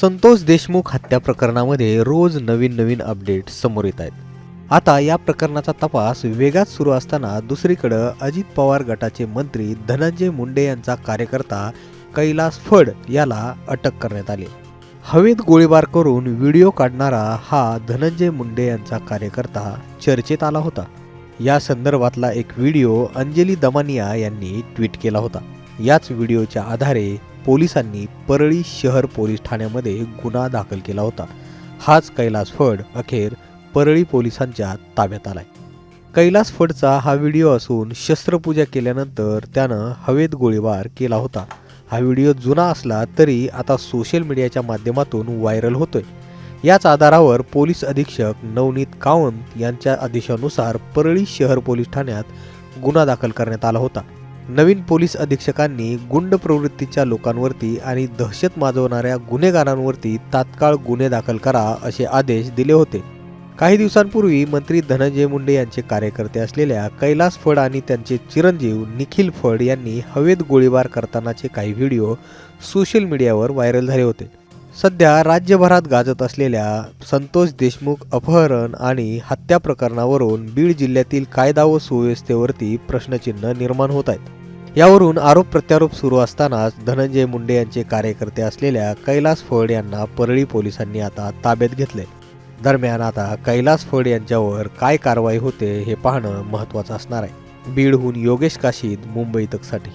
संतोष देशमुख हत्या प्रकरणामध्ये रोज नवीन नवीन अपडेट समोर येत आहेत. आता या प्रकरणाचा तपास वेगात सुरू असताना दुसरीकडं अजित पवार गटाचे मंत्री धनंजय मुंडे यांचा कार्यकर्ता कैलास फड याला अटक करण्यात आली. हवेत गोळीबार करून व्हिडिओ काढणारा हा धनंजय मुंडे यांचा कार्यकर्ता चर्चेत आला होता. या संदर्भातला एक व्हिडिओ अंजली दमानिया यांनी ट्विट केला होता. याच व्हिडिओच्या आधारे पोलिसांनी परळी शहर पोलीस ठाण्यामध्ये गुन्हा दाखल केला होता. हाच कैलास फड अखेर परळी पोलिसांच्या ताब्यात आलाय. कैलास फडचा हा व्हिडिओ असून शस्त्रपूजा केल्यानंतर त्यानं हवेत गोळीबार केला होता. हा व्हिडिओ जुना असला तरी आता सोशल मीडियाच्या माध्यमातून व्हायरल होतोय. याच आधारावर पोलीस अधीक्षक नवनीत कावंत यांच्या आदेशानुसार परळी शहर पोलीस ठाण्यात गुन्हा दाखल करण्यात आला होता. नवीन पोलीस अधीक्षकांनी गुंड प्रवृत्तीच्या लोकांवरती आणि दहशत माजवणाऱ्या गुन्हेगारांवरती तात्काळ गुन्हे दाखल करा असे आदेश दिले होते. काही दिवसांपूर्वी मंत्री धनंजय मुंडे यांचे कार्यकर्ते असलेल्या कैलास फड आणि त्यांचे चिरंजीव निखिल फड यांनी हवेत गोळीबार करतानाचे काही व्हिडिओ सोशल मीडियावर व्हायरल झाले होते. सध्या राज्यभरात गाजत असलेल्या संतोष देशमुख अपहरण आणि हत्या प्रकरणावरून बीड जिल्ह्यातील कायदा व सुव्यवस्थेवरती प्रश्नचिन्ह निर्माण होत आहेत. यावरून आरोप प्रत्यारोप सुरू असतानाच धनंजय मुंडे यांचे कार्यकर्ते असलेल्या कैलास फड यांना परळी पोलिसांनी आता ताब्यात घेतले दरम्यान आता कैलास फड यांच्यावर काय कारवाई होते हे पाहणं महत्त्वाचं असणार आहे. बीडहून योगेश काशीद मुंबई तकसाठी.